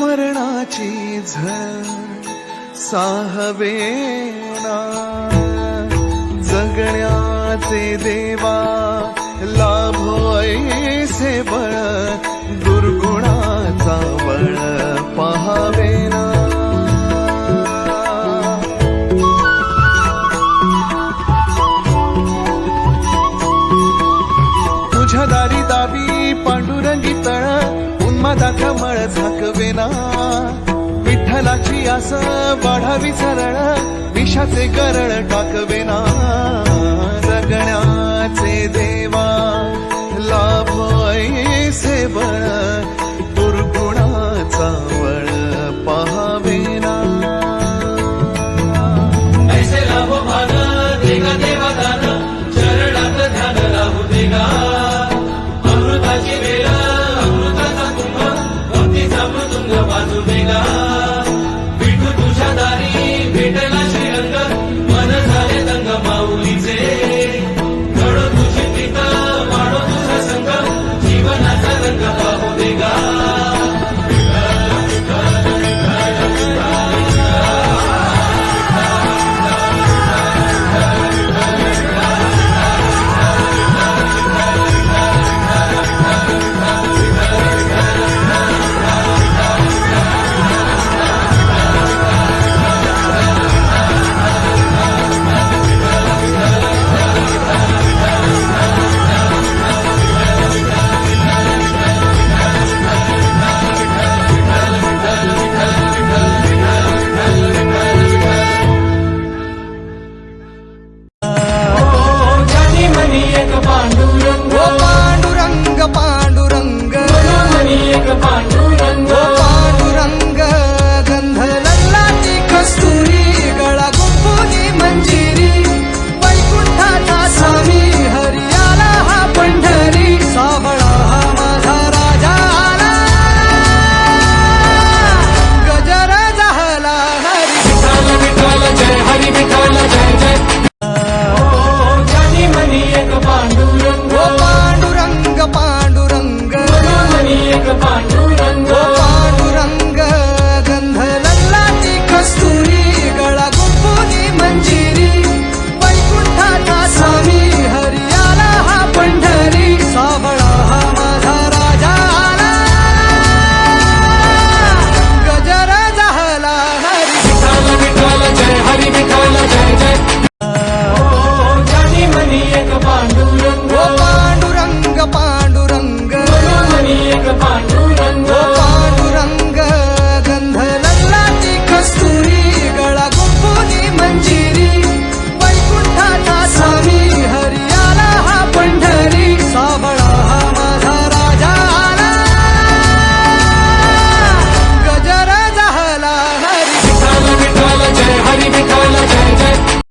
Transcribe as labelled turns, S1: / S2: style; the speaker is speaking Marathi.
S1: मरणाची झळ साहवेना जगण्याचे देवा ला विठ्ठलाची आस वाढावी सरळ. विषाचे गरळ टाकवेना जगण्याचे देवा लाभो सेवळ दुर्गुणाचा वळ पहावेना
S2: ऐसे लाभो भान देगा देवा दान. चरणात ध्यान देगा. अमृताची वेळ अमृताचा कुंभ भक्तीचा बाजू देगा.